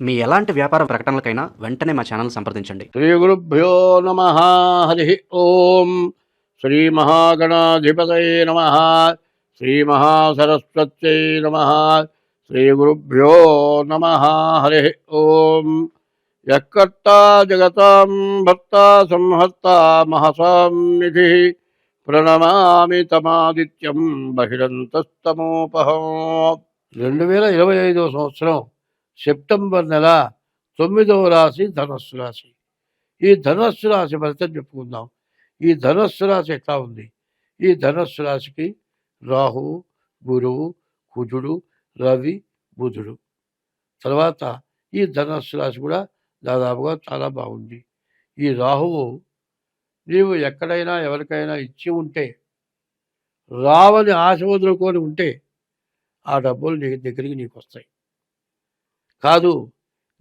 మీ ఎలాంటి వ్యాపార ప్రకటనలకైనా వెంటనే మా ఛానల్ సంప్రదించండి. శ్రీ గురుభ్యో నమ హరి ఓం. శ్రీ మహాగణాధిపతయ నమ శ్రీ మహాసరస్వత్యై నమ శ్రీ గురుభ్యో నమ హరి ఓం. యక్కర్తా జగతాం భర్త సంహర్త మహసాం నిధి ప్రణమామి తమాదిత్యం బహిరంతస్తమోపహం. రెండు వేల ఇరవై ఐదవ సంవత్సరం సెప్టెంబర్ నెల తొమ్మిదవ రాశి ధనస్సు రాశి. ఈ ధనస్సు రాశి ఫలితం చెప్పుకుందాం. ఈ ధనస్సు రాశి ఎట్లా ఉంది? ఈ ధనస్సు రాశికి రాహు గురువు కుజుడు రవి బుధుడు. తర్వాత ఈ ధనస్సు రాశి కూడా దాదాపుగా చాలా బాగుంది. ఈ రాహువు నీవు ఎక్కడైనా ఎవరికైనా ఇచ్చి ఉంటే రావని ఆశ వదులుకొని ఉంటే ఆ డబ్బులు నీ దగ్గరికి నీకు వస్తాయి కాదు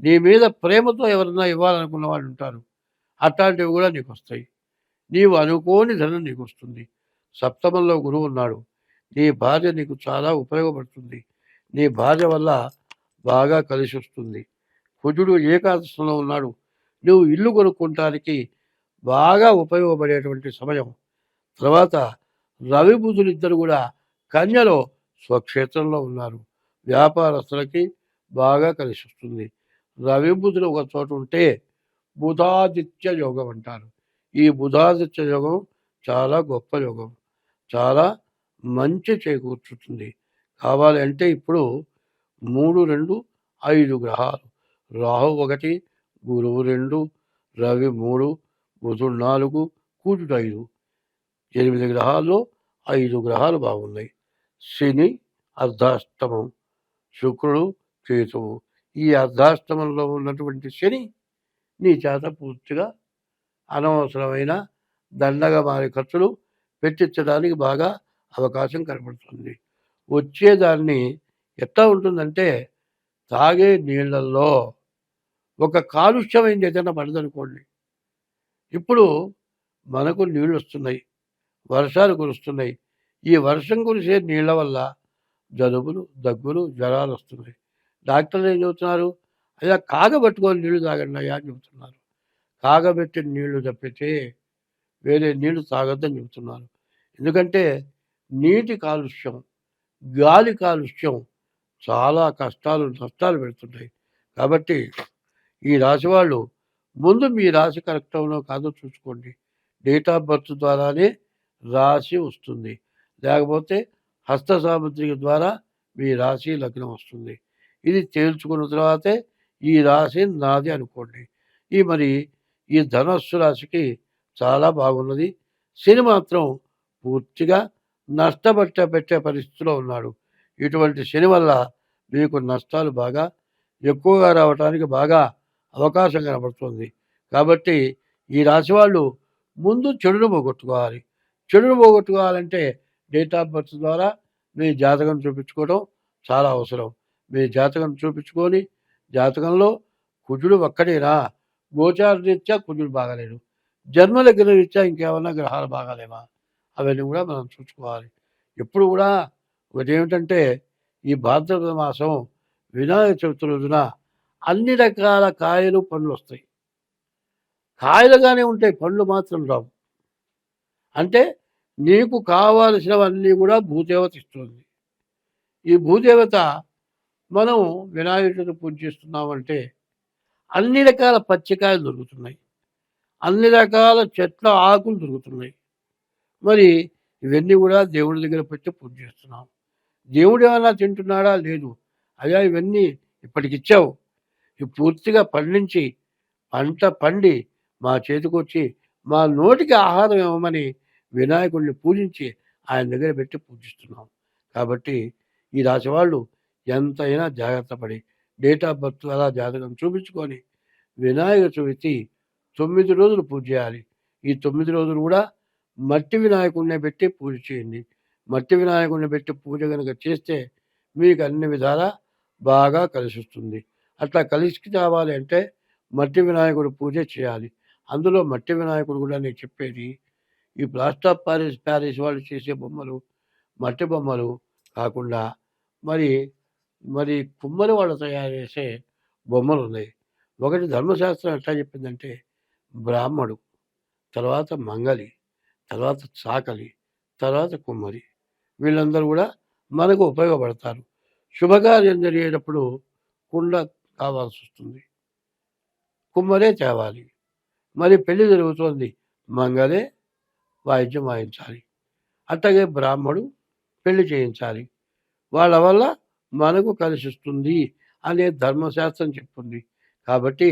నీ మీద ప్రేమతో ఎవరన్నా ఇవ్వాలనుకున్న వాళ్ళు ఉంటారు. అట్లాంటివి కూడా నీకు వస్తాయి నీవు అనుకోని ధనం నీకు వస్తుంది సప్తమంలో గురువు ఉన్నాడు. నీ భార్య నీకు చాలా ఉపయోగపడుతుంది. నీ భార్య వల్ల బాగా కలిసి వస్తుంది కుజుడు ఏకాదశంలో ఉన్నాడు. నువ్వు ఇల్లు కొనుక్కోవటానికి బాగా ఉపయోగపడేటువంటి సమయం. తర్వాత రవి బుధులు ఇద్దరు కూడా కన్యలో స్వక్షేత్రంలో ఉన్నారు. వ్యాపారస్తులకి బాగా కలిసి వస్తుంది రవి బుధులు ఒక చోట ఉంటే బుధాదిత్య యోగం అంటారు. ఈ బుధాదిత్య యోగం చాలా గొప్ప యోగం. చాలా మంచి చేకూర్చుతుంది. కావాలి అంటే ఇప్పుడు మూడు రెండు ఐదు గ్రహాలు. రాహు ఒకటి గురువు రెండు రవి మూడు బుధుడు నాలుగు కూటుడు ఐదు. ఎనిమిది గ్రహాల్లో ఐదు గ్రహాలు బాగున్నాయి. శని అర్ధాష్టమం. శుక్రుడు కేతువు ఈ అర్ధాష్టమంలో ఉన్నటువంటి శని నీ చేత పూర్తిగా అనవసరమైన దండగా మారే ఖర్చులు పెట్టించడానికి బాగా అవకాశం కనబడుతుంది. వచ్చేదాన్ని ఎట్లా ఉంటుందంటే తాగే నీళ్ళల్లో ఒక కాలుష్యమైంది ఏదైనా పడదనుకోండి. ఇప్పుడు మనకు నీళ్ళు వస్తున్నాయి వర్షాలు కురుస్తున్నాయి. ఈ వర్షం కురిసే నీళ్ళ వల్ల జలుబులు దగ్గులు జ్వరాలు వస్తున్నాయి డాక్టర్లు ఏం చెబుతున్నారు? అయ్యా కాగబెట్టుకొని నీళ్ళు తాగండి అయ్యా అని చెబుతున్నారు. కాగబెట్టిన నీళ్ళు తప్పితే వేరే నీళ్ళు తాగొద్దని చెబుతున్నారు. ఎందుకంటే నీటి కాలుష్యం గాలి కాలుష్యం చాలా కష్టాలు నష్టాలు పెడుతున్నాయి కాబట్టి ఈ రాశి వాళ్ళు ముందు మీ రాశి కరెక్ట్ అవునో కాదో చూసుకోండి. డేట్ ఆఫ్ బర్త్ ద్వారానే రాశి వస్తుంది. లేకపోతే హస్త సాముద్రిక ద్వారా మీ రాశి లగ్నం వస్తుంది. ఇది తేల్చుకున్న తర్వాతే ఈ రాశి నాది అనుకోండి. ఈ మరి ఈ ధనస్సు రాశికి చాలా బాగున్నది. శని మాత్రం పూర్తిగా నష్టపట్ట పెట్టే పరిస్థితిలో ఉన్నాడు. ఇటువంటి శని వల్ల మీకు నష్టాలు బాగా ఎక్కువగా రావడానికి బాగా అవకాశం కనబడుతుంది. కాబట్టి ఈ రాశి వాళ్ళు ముందు చెడును పోగొట్టుకోవాలి. చెడును పోగొట్టుకోవాలంటే డేట్ ఆఫ్ బర్త్ ద్వారా మీ జాతకం చూపించుకోవడం చాలా అవసరం. మీ జాతకం చూపించుకొని జాతకంలో కుజుడు ఒక్కడేనా గోచార రీత్యా కుజుడు బాగాలేడు. జన్మల గ్రహ రీత్యా ఇంకేమన్నా గ్రహాలు బాగాలేవా? అవన్నీ కూడా మనం చూసుకోవాలి. ఎప్పుడు కూడా ఒకటి ఏమిటంటే ఈ భాద్రపద మాసం వినాయక చవితి రోజున అన్ని రకాల కాయలు పండ్లు వస్తాయి. కాయలుగానే ఉంటాయి పండ్లు మాత్రం రావు. అంటే నీకు కావాల్సినవన్నీ కూడా భూదేవత ఇస్తుంది. ఈ భూదేవత మనం వినాయకుడిని పూజిస్తున్నామంటే అన్ని రకాల పచ్చికాయలు దొరుకుతున్నాయి. అన్ని రకాల చెట్ల ఆకులు దొరుకుతున్నాయి. మరి ఇవన్నీ కూడా దేవుడి దగ్గర పెట్టి పూజ చేస్తున్నాం. దేవుడు ఏమైనా తింటున్నాడా? లేదు. అయ్యా ఇవన్నీ ఇప్పటికి ఇచ్చావు. ఇవి పూర్తిగా పండించి పంట పండి మా చేతికి వచ్చి మా నోటికి ఆహారం ఇవ్వమని వినాయకుడిని పూజించి ఆయన దగ్గర పెట్టి పూజిస్తున్నాం. కాబట్టి ఈ రాశి వాళ్ళు ఎంతైనా జాగ్రత్త పడి డేట్ ఆఫ్ బర్త్ అలా జాతకం చూపించుకొని వినాయక చవితి తొమ్మిది రోజులు పూజ చేయాలి. ఈ తొమ్మిది రోజులు కూడా మట్టి వినాయకుడిని పెట్టి పూజ చేయండి. మట్టి వినాయకుడిని పెట్టి పూజ కనుక చేస్తే మీకు అన్ని విధాలా బాగా కలిసిస్తుంది అట్లా కలిసి రావాలి అంటే మట్టి వినాయకుడు పూజ చేయాలి. అందులో మట్టి వినాయకుడు కూడా నేను చెప్పేది ఈ ప్లాస్టర్ ఆఫ్ ప్యారిస్ ప్యారిస్ వాళ్ళు చేసే బొమ్మలు మట్టి బొమ్మలు కాకుండా మరి మరి కుమ్మరి వాళ్ళు తయారు చేసే బొమ్మలు ఉన్నాయి. ఒకటి ధర్మశాస్త్రం ఎట్లా చెప్పిందంటే బ్రాహ్మడు తర్వాత మంగలి తర్వాత చాకలి తర్వాత కుమ్మరి. వీళ్ళందరూ కూడా మనకు ఉపయోగపడతారు. శుభకార్యం జరిగేటప్పుడు కుండ కావాల్సి వస్తుంది. కుమ్మరే తేవాలి. మరి పెళ్ళి జరుగుతోంది. మంగలే వాయిద్యం వాయించాలి. అట్లాగే బ్రాహ్మడు పెళ్ళి చేయించాలి. వాళ్ళ వల్ల మనకు కలిసిస్తుంది అనే ధర్మశాస్త్రం చెప్తుంది. కాబట్టి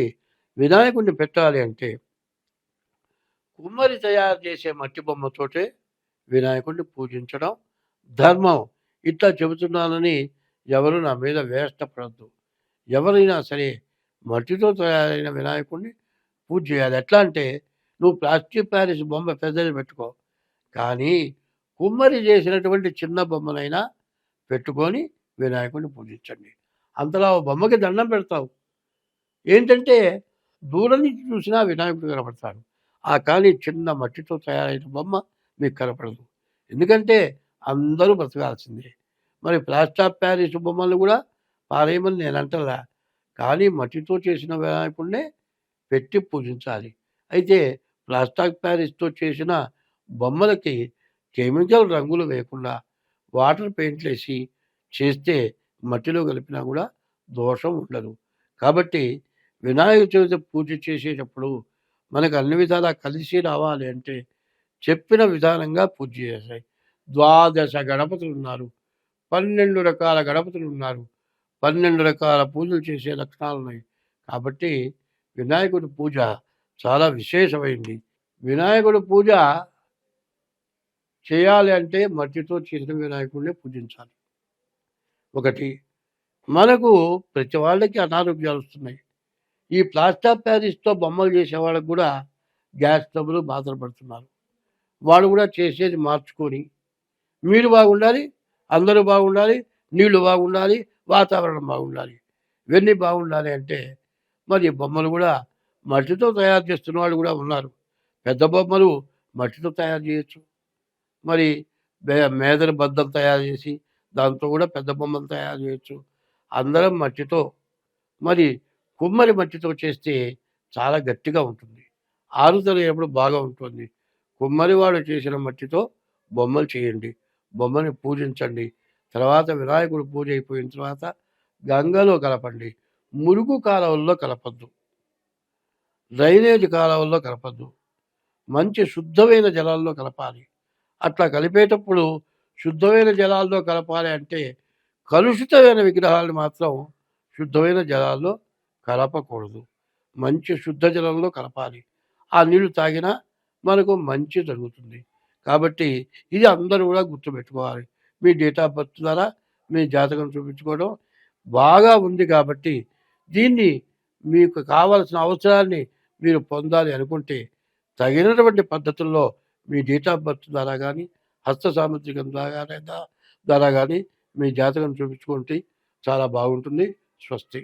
వినాయకుడిని పెట్టాలి అంటే కుమ్మరి తయారు చేసే మట్టి బొమ్మతోటే వినాయకుడిని పూజించడం ధర్మం. ఇట్లా చెబుతున్నానని ఎవరు నా మీద వేష్టపడద్దు. ఎవరైనా సరే మట్టితో తయారైన వినాయకుడిని పూజ చేయాలి. ఎట్లా అంటే నువ్వు ప్లాస్టిక్ ప్యారిస్ బొమ్మ పెద్దది పెట్టుకో. కానీ కుమ్మరి చేసినటువంటి చిన్న బొమ్మనైనా పెట్టుకొని వినాయకుడిని పూజించండి. అంతలా బొమ్మకి దండం పెడతావు. ఏంటంటే దూరం నుంచి చూసినా వినాయకుడు కనపడతాడు. ఆ కానీ చిన్న మట్టితో తయారైన బొమ్మ మీకు కనపడదు. ఎందుకంటే అందరూ బ్రతకాల్సిందే. మరి ప్లాస్టర్ ఆఫ్ ప్యారిస్ బొమ్మలు కూడా పారేయమని నేను అంటలా. కానీ మట్టితో చేసిన వినాయకుడినే పెట్టి పూజించాలి. అయితే ప్లాస్టర్ ఆఫ్ ప్యారిస్తో చేసిన బొమ్మలకి కెమికల్ రంగులు వేయకుండా వాటర్ పెయింట్లు వేసి చేస్తే మట్టిలో కలిపినా కూడా దోషం ఉండదు. కాబట్టి వినాయక చవితి పూజ చేసేటప్పుడు మనకు అన్ని విధాలా కలిసి రావాలి అంటే చెప్పిన విధానంగా పూజ చేశాయి ద్వాదశ గణపతులు ఉన్నారు. పన్నెండు రకాల గణపతులు ఉన్నారు. పన్నెండు రకాల పూజలు చేసే లక్షణాలు ఉన్నాయి. కాబట్టి వినాయకుడి పూజ చాలా విశేషమైంది. వినాయకుడి పూజ చేయాలి అంటే మట్టితో చేసిన వినాయకుడిని పూజించాలి. ఒకటి. మనకు ప్రతి వాళ్ళకి అనారోగ్యాలు వస్తున్నాయి. ఈ ప్లాస్టర్ ప్యారిస్తో బొమ్మలు చేసే వాళ్ళకి కూడా గ్యాస్ ట్రబుల్ బాధలు పడుతున్నారు. వాళ్ళు కూడా చేసేది మార్చుకొని మీరు బాగుండాలి అందరూ బాగుండాలి నీళ్ళు బాగుండాలి వాతావరణం బాగుండాలి. ఇవన్నీ బాగుండాలి అంటే మరి బొమ్మలు కూడా మట్టితో తయారు చేస్తున్న వాళ్ళు కూడా ఉన్నారు. పెద్ద బొమ్మలు మట్టితో తయారు చేయొచ్చు. మరి మే- మేదర బద్దలు తయారు చేసి దాంతో కూడా పెద్ద బొమ్మలు తయారు చేయొచ్చు. అందరం మట్టితో మరి కుమ్మరి మట్టితో చేస్తే చాలా గట్టిగా ఉంటుంది. ఆరుతలేనప్పుడు బాగా ఉంటుంది. కుమ్మరి వాడు చేసిన మట్టితో బొమ్మలు చేయండి. బొమ్మని పూజించండి. తర్వాత వినాయకుడు పూజ అయిపోయిన తర్వాత గంగలో కలపండి. మురుగు కాలువల్లో కలపద్దు. డ్రైనేజ్ కాలువల్లో కలపద్దు. మంచి శుద్ధమైన జలాల్లో కలపాలి. అట్లా కలిపేటప్పుడు శుద్ధమైన జలాల్లో కలపాలి అంటే కలుషితమైన విగ్రహాలను మాత్రం శుద్ధమైన జలాల్లో కలపకూడదు. మంచి శుద్ధ జలంలో కలపాలి. ఆ నీళ్ళు తాగినా మనకు మంచి జరుగుతుంది. కాబట్టి ఇది అందరూ కూడా గుర్తుపెట్టుకోవాలి. మీ డేట్ ఆఫ్ బర్త్ ద్వారా మీ జాతకం చూపించుకోవడం బాగా ఉంది కాబట్టి దీన్ని మీకు కావలసిన అవసరాన్ని మీరు పొందాలి అనుకుంటే తగినటువంటి పద్ధతుల్లో మీ డేట్ ఆఫ్ బర్త్ ద్వారా కానీ హస్త సాముద్రికం ద్వారా ద్వారా కానీ మీ జాతకం చూపించుకుంటే చాలా బాగుంటుంది. స్వస్తి.